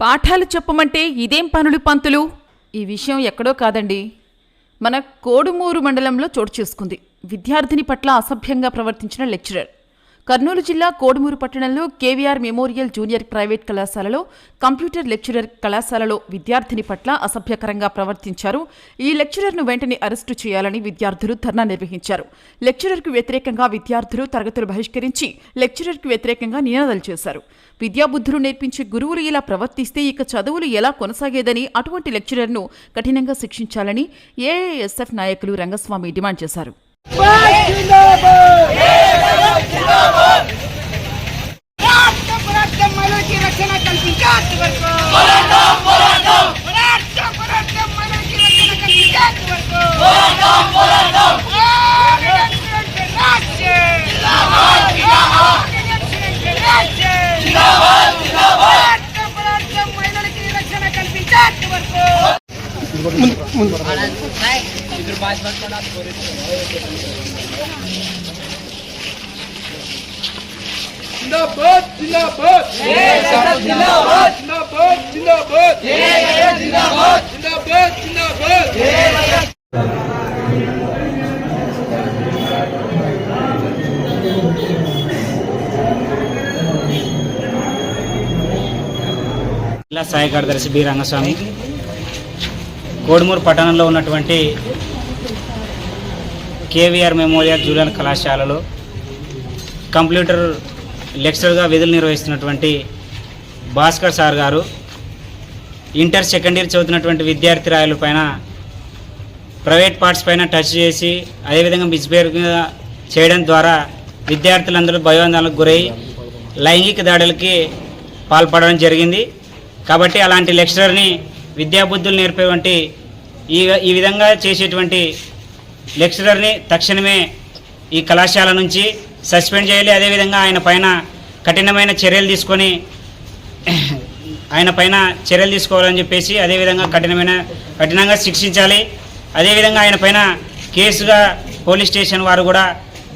పాఠాలు చెప్పమంటే ఇదేం పనులు పంతులు? ఈ విషయం ఎక్కడో కాదండి. మన కోడుమూరు మండలంలో చోటు చేసుకుంది. విద్యార్థిని పట్ల అసభ్యంగా ప్రవర్తించిన లెక్చరర్. కర్నూలు జిల్లా కోడుమూరు పట్టణంలో కేవీఆర్ మెమోరియల్ జూనియర్ ప్రైవేట్ కళాశాలలో కంప్యూటర్ లెక్చరర్ కళాశాలలో విద్యార్థిని పట్ల అసభ్యకరంగా ప్రవర్తించారు. ఈ లెక్చరర్ను వెంటనే అరెస్టు చేయాలని విద్యార్థులు ధర్నా నిర్వహించారు. లెక్చరర్కు వ్యతిరేకంగా విద్యార్థులు తరగతులు బహిష్కరించి లెక్చరర్కు వ్యతిరేకంగా నినాదాలు చేశారు. విద్యాబుద్ధులు నేర్పించే గురువులు ఇలా ప్రవర్తిస్తే ఇక చదువులు ఎలా కొనసాగేదని అటువంటి లెక్చరర్ను కఠినంగా శిక్షించాలని ఏఐఎస్ఎఫ్ నాయకులు రంగస్వామి డిమాండ్ చేశారు. ముందు. జిందాబాద్ జిందాబాద్. జిందాబాద్. జిందాబాద్ జిందాబాద్. జిందాబాద్. జిందాబాద్ జిందాబాద్. జిల్లా సహాయ కార్యదర్శి బి రంగస్వామి. కోడుమూరు పట్టణంలో ఉన్నటువంటి కేవీఆర్ మెమోరియల్ జూనియర్ కళాశాలలో కంప్యూటర్ లెక్చరర్గా విధులు నిర్వహిస్తున్నటువంటి Bhaskar sir garu inter second year చదువుతున్నటువంటి విద్యార్థి రాయల పైన ప్రైవేట్ పార్ట్స్ పైన టచ్ చేసి అదేవిధంగా మిస్బేర్గా చేయడం ద్వారా విద్యార్థులందరూ భయోందనలకు గురై లైంగిక దాడులకి పాల్పడడం జరిగింది. కాబట్టి అలాంటి లెక్చరర్ని విద్యాబుద్ధులు నేర్పేటువంటి ఈ ఈ విధంగా చేసేటువంటి లెక్చరర్ని తక్షణమే ఈ కళాశాల నుంచి సస్పెండ్ చేయాలి. అదేవిధంగా ఆయన పైన కఠినమైన చర్యలు తీసుకొని ఆయన పైన చర్యలు తీసుకోవాలని చెప్పేసి అదేవిధంగా కఠినమైన కఠినంగా శిక్షించాలి. అదేవిధంగా ఆయన పైన కేసుగా పోలీస్ స్టేషన్ వారు కూడా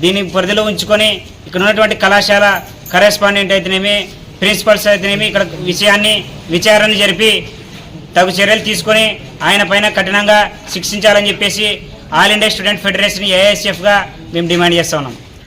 దీన్ని పరిధిలో ఉంచుకొని ఇక్కడ ఉన్నటువంటి కళాశాల కరెస్పాండెంట్ అయితేనేమి ప్రిన్సిపల్స్ అయితేనేమి ఇక్కడ విషయాన్ని విచారణ జరిపి తగు చర్యలు తీసుకొని ఆయన పైన కఠినంగా శిక్షించాలని చెప్పేసి ఆల్ ఇండియా స్టూడెంట్ ఫెడరేషన్ ఏఐఎస్ఎఫ్గా మేము డిమాండ్ చేస్తా ఉన్నాం.